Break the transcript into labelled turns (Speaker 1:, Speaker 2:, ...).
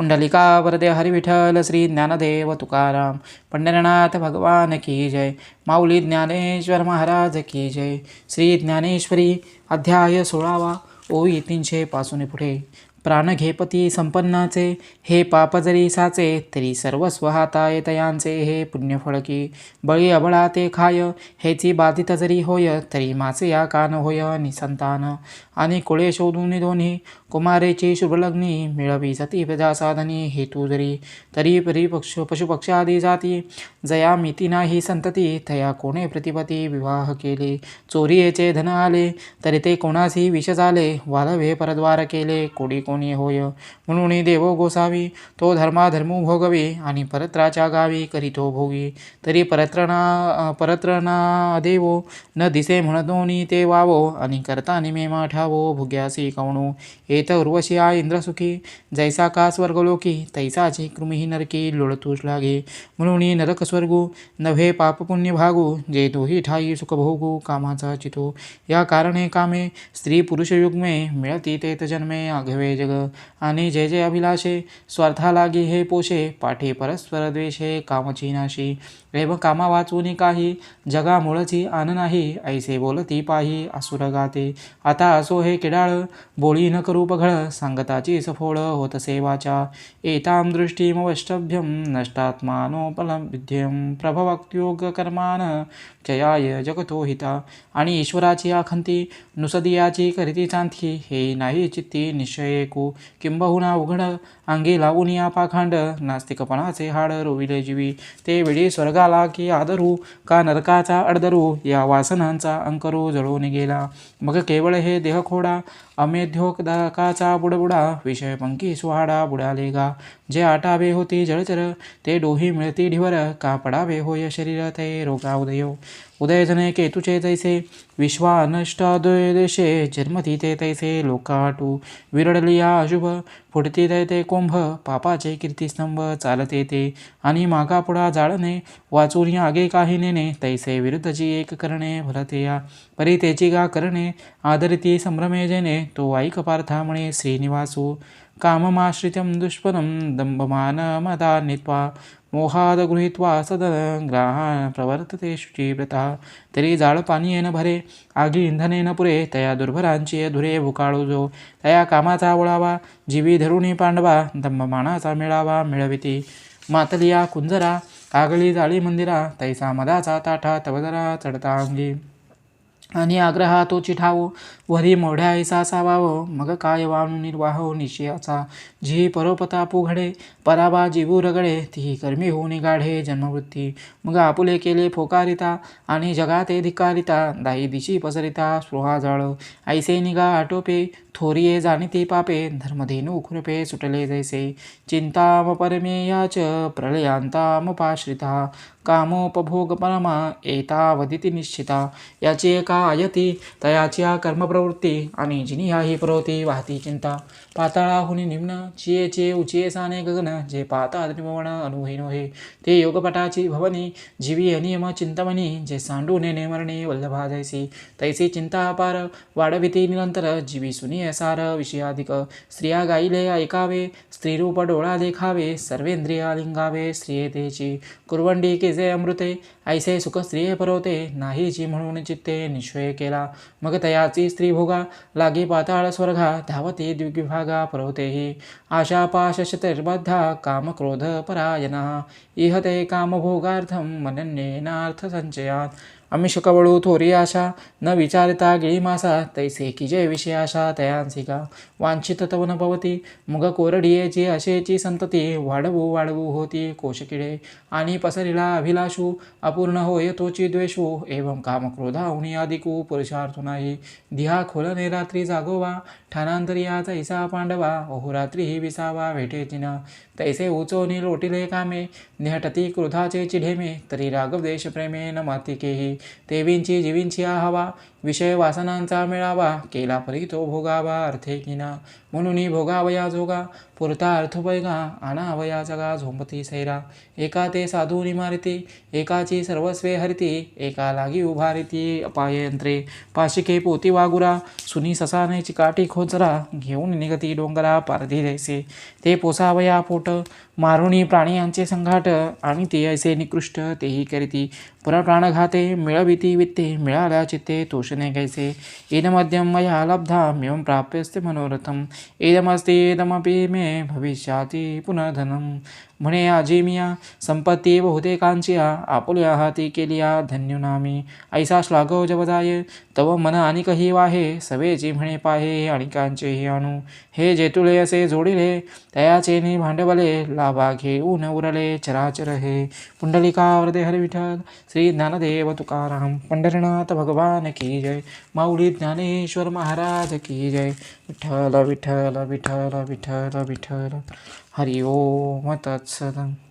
Speaker 1: पुंडलिका वरदे हरिविठल श्री ज्ञानदेव तुकाराम पंढरनाथ भगवान की जय। माऊली ज्ञानेश्वर महाराज की जय। श्री ज्ञानेश्वरी अध्याय सोळावा ओई तीनशे पासून पुढे। प्राण घेपती संपन्नाचे हे पाप जरी साचे तरी सर्वस्व हाताय तयांचे हे पुण्यफळकी बळी अबळा ते खाय हेची बाधित जरी होय तरी मासे या कान होय निसंतान। आणि कुळे शोधून दोन्ही कुमारेची शुभलग्नी मिळवी सती प्रजा साधनी हेतू जरी तरी परी पक्ष पशुपक्षादी जाती. जया मिती नाही संतती थया कोणे प्रतिपती? विवाह केले चोरीचे धन आले तरी ते कोणासी विष झाले? वालवे परद्वार केले कोडी कोणी होय? म्हणून देवो गोसावी तो धर्माधर्मो भोगवी आणि परत्राच्या गावी करीतो भोगी. तरी परत्रणा परत्रणा देवो न दिसे म्हणतोनी ते वावो आणि करता निमेमा ठावो भुग्यासी कवणो एत उर्वशिया इंद्रसुखी जैसा का स्वर्गलोकी तैसाची कृमिही नरकी लोळतूच लागे। म्हणून नरक स्वर्गू नव्हे पाप पुण्य भागू। जे तोही ठाई सुखभोगू कामाचा चितो। या कारणे कामे स्त्री पुरुष युग्मे मिळती तेत जन्मे आघवे जग। आणि जे जे अभिलाषे स्वार्था लागी हे पोषे पाठी परस्पर द्वेषे कामची नाशी। रेव कामा वाचून काही जगा मुळची आन नाही ऐसे बोलती पाही असुर गाते। आता असो हे किडाळ बोळी न करू पघळ सांगताची सफोळ होत सेवाच्या एतां दृष्टीमवष्टभ्यं नष्टात्मानोपलं विद्यं कर्मान जयाय जगतो हिता आणि ईश्वराची आखंती नुसदियाची करीती चांथी हे नाही चित्ती निश्चय किंबहुना उघड अंगी लावून या पाखांड नास्तिकपणाचे हाड रोविले जीवी ते वेळी स्वर्गाला की आदरू का नरकाचा अडदरू या वासनांचा अंकरू जळून गेला. मग केवळ हे देहखोडा काचा बुडबुडा विषय पंकी सुहाडा बुडाले गा जे आटावे होती जळचर ते डोही मिळती ढिवर का पडावे होय शरीर ते रोगा उदयो. उदयजने केतुचे तैसे विश्वा अनष्टादय जन्मती ते तैसे लोकाटू विरडलिया अशुभ फुटती ते कुंभ पापाचे कीर्तिस्तंभ चालते ते आणि मागापुढा जाळणे वाचून या आगे काही नेणे तैसे विरुद्धची एक करणे भरते या परी त्याची गा करणे आदरिती संभ्रमे जेणे तो ऐक पार्था म्हणे श्रीनिवासू काममाश्रितं दुष्पदं दंभमान मोहादगृहीत्वा मोहाद गृहीत्वा प्रवर्तते शुचीव्रता। तरी जाळपानीयेन भरे आगी इंधनेन पुरे तया दुर्भरांची धुरे भुकाळू जो तया कामाचा ओळावा जीवी धरुणी पांडवा दंभमानाचा मिळावा मिळविती। मातलिया कुंजरा आगळी जाळी मंदिरा तैसा मदाचा ताठा तवदरा चढता अंगी आणि आग्रहा तो चिठावो वरी मोढ्या ऐसा सावावो मग काय वाणू निर्वाह निश्चयाचा. जी परोपतापू घडे पराबा जीवू रगडे ती कर्मी होऊ निगाढे जन्मवृत्ती. मग आपुले केले फोकारिता आणि जगाते धिकारिता दाई दिशी पसरिता स्पृहा जाळ. ऐसे निगा आटोपे थोरिये जाणिती पापे. धर्मधेनू खुरपे सुटले जैसे. चिंताम परमेयाच प्रलयांतामपाश्रिता कामोपभोग परमा एतावदिती निश्चिता. याची एका आयती तयाच्या कर्मप्रवृत्ती आणि जिनी ह्याही प्रवृत्ती वाहती चिंता. पाताळाहुनी निम्न चिये चे उचिये साने गगन जे पाता त्रिभुवन अनुहीनो हे ते योगपटाची भवनी जीवी अनियम चिंतमनी जे सांडू नेमरणे वल्लभा जैसी. तैसी चिंता अपार वाढविती निरंतर जीवी सुनी असार विषयाधिक. स्त्रिया गाईले ऐकावे स्त्रीरूप डोळा देखावे सर्वेंद्रिया लिंगावे कुर्वंडी कुरवंडी केजे अमृते ऐसे सुख स्त्रिये परवते नाहीची म्हणून चित्ते निश्चय केला मग तयाची स्त्रीभोगा लागी पाताळ स्वर्गा धावते द्विविभागा परवतेही आशा पाश काम क्रोध परायणा इहते कामभोगार्थं मनन्येनार्थ आम्ही शुकबळू थोरी आशा न विचारिता गिळीमासा तैसे की जे विषय आशा तयांसिका वांछित तवन न भवती मुग कोरडियेची अशेची संतती वाढवू वाढवू होती कोशकिडे. आणि पसरिला अभिलाषू अपूर्ण होय तोची द्वेषू एवं कामक्रोधा उणी अधिकू पुरुषार्थ नाही. दिहा खोलने रात्री जागोवा ठाणांतरिया तैसा पांडवा अहोरात्री ही विसावा भेटेची न तैसे उचोनी लोटिले कामे निहटती क्रोधाचे चिढेमे तरी रागव देश प्रेमे न मातिकेही देवींची जीवींची आहावा विषय वासनांचा मिळावा केला परी तो भोगावा अर्थे किना. म्हणून भोगावया जोगा पुरता अर्थोपैगा आणावया जगा झोंबती सैरा. एका ते साधू निमारिती एकाची सर्वस्वे हरिती एका लागी उभारिती अपाय यंत्रे पाशिके पोती वागुरा सुनी ससाने चिकाटी खोचरा घेऊन निघती डोंगरा पारधी जैसे. ते पोसावया पोट मारुणी प्राणी यांचे संघाट आणि ते ऐसे निकृष्ट तेही करीती. पुरप्राणघाते मिळविती वित्ते मिळाल्या चित्ते तोषणे कैसे? इदमद्यम मया लब्धा प्राप्यस्ते मनोरथम इदमस्ति इदमपि मे भविष्याती पुनर्धनम म्हणे आजी मिया संपत्ती बहुतेकांची आपुल्या हाती केलिया धन्युनामी। ऐसा श्लाघव जवजाय तव मन आणि कही वाहे सवेची म्हणे पाहे अणिकांचेही आणू हे जेतुले असे जोडिले तयाचे नि भांडवले लाभा घेऊन उरले चराचर हे। पुण्डलिका वरदे हरविठल श्री ज्ञानदेव तुका। तुकाराम पंढरनाथ भगवान की जय. माऊली ज्ञानेश्वर महाराज की जय. विठ्ठल विठ्ठल विठ्ठल विठ्ठल विठ्ठल. हरि तत्सदम.